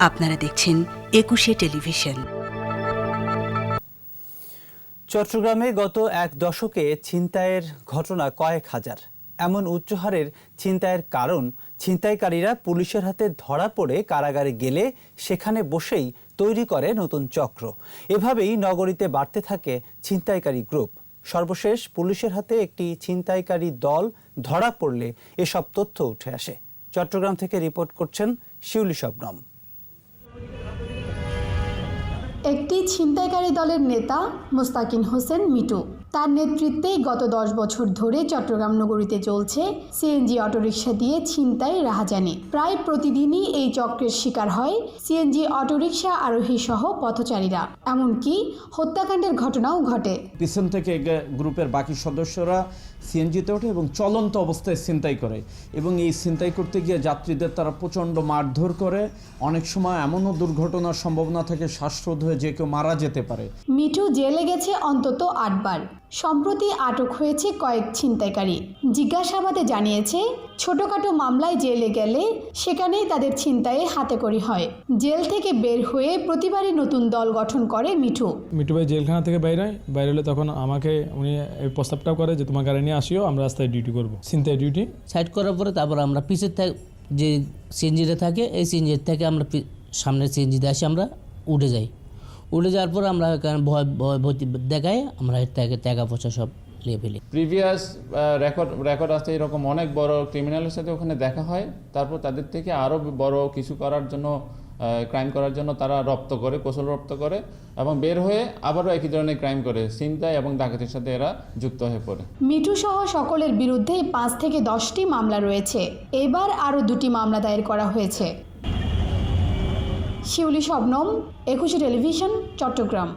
আপনারা দেখছেন একুশে টেলিভিশন। চট্টগ্রামে গত এক দশকে ছিনতাইয়ের ঘটনা কয়েক হাজার। এমন উচ্চ হারের ছিনতাইয়ের কারণ, ছিনতাইকারীরা পুলিশের হাতে ধরা পড়ে কারাগারে গেলে সেখানে বসেই তৈরি করে নতুন চক্র। এভাবেই নগরীতে বাড়তে থাকে ছিনতাইকারী গ্রুপ। সর্বশেষ পুলিশের হাতে একটি ছিনতাইকারী দল ধরা পড়লে এসব তথ্য উঠে আসে। চট্টগ্রাম থেকে রিপোর্ট করছেন শিউলি শবনম। একটি ছিনতাইকারী দলের নেতা মোস্তাকিন হোসেন মিটু। তার নেতৃত্বে গত দশ বছর ধরে চট্টগ্রাম নগরীতে চলছে সিএনজি অটোরিকশা দিয়ে ছিনতাই রাহাজানি। প্রায় প্রতিদিনই এই চক্রের শিকার হয় সিএনজি অটোরিকশা আরোহী সহ পথচারীরা। এমনকি হত্যাকাণ্ডের ঘটনাও ঘটে। পিছন থেকে গ্রুপের বাকি সদস্যরা সিএনজিতে ওঠে এবং চলন্ত অবস্থায় ছিনতাই করে এবং এই ছিনতাই করতে গিয়ে যাত্রীদের তারা প্রচণ্ড মারধর করে। অনেক সময় এমনও দুর্ঘটনার সম্ভাবনা থাকে, শ্বাসরোধ হয়ে যে কেউ মারা যেতে পারে। মিঠু জেলে গেছে অন্তত আটবার। সম্প্রতি আটক হয়েছে কয়েক ছিনতাইকারী। জিজ্ঞাসাবাদে জানিয়েছে ছোটখাটো মামলায় জেলে গেলে সেখানেই তাদের ছিনতাইয়ে হাতেকড়ি হয়। জেল থেকে বের হয়ে প্রতিবারই নতুন দল গঠন করে মিঠু। মিঠু ভাই জেলখানা থেকে বাইরে হয়। বাইরে হলে তখন আমাকে উনি এই প্রস্তাবটাও করে যে তোমার গাড়ি নিয়ে আসিও আমরা রাস্তায় ডিউটি করব। চিন্তায় ডিউটি সাইড করার পরে তারপর আমরা পিছের থেকে যে সিএনজিটা থাকে এই সিএনজির থেকে আমরা পি- সামনের সিএনজিতে আসি আমরা উঠে যাই। উঠে যাওয়ার পর আমরা এখানে ভয় ভয় ভীতি দেখায় আমরা টাকা পয়সা সব নিয়ে ফেলি। প্রিভিয়াস রেকর্ড রেকর্ড আছে এরকম অনেক বড় ক্রিমিনালের সাথে ওখানে দেখা হয়। তারপর তাদের থেকে আরও বড় কিছু করার জন্য ক্রাইম করার জন্য তারা রপ্ত করে কৌশল রপ্ত করে এবং বের হয়ে আবারও একই ধরনের ক্রাইম করে চিন্তায় এবং ডাকাতির সাথে এরা যুক্ত হয়ে পড়ে। মিঠু সহ সকলের বিরুদ্ধে পাঁচ থেকে দশটি মামলা রয়েছে। এবার আরও দুটি মামলা দায়ের করা হয়েছে। শিউলি শবনম একুশে টেলিভিশন চট্টগ্রাম।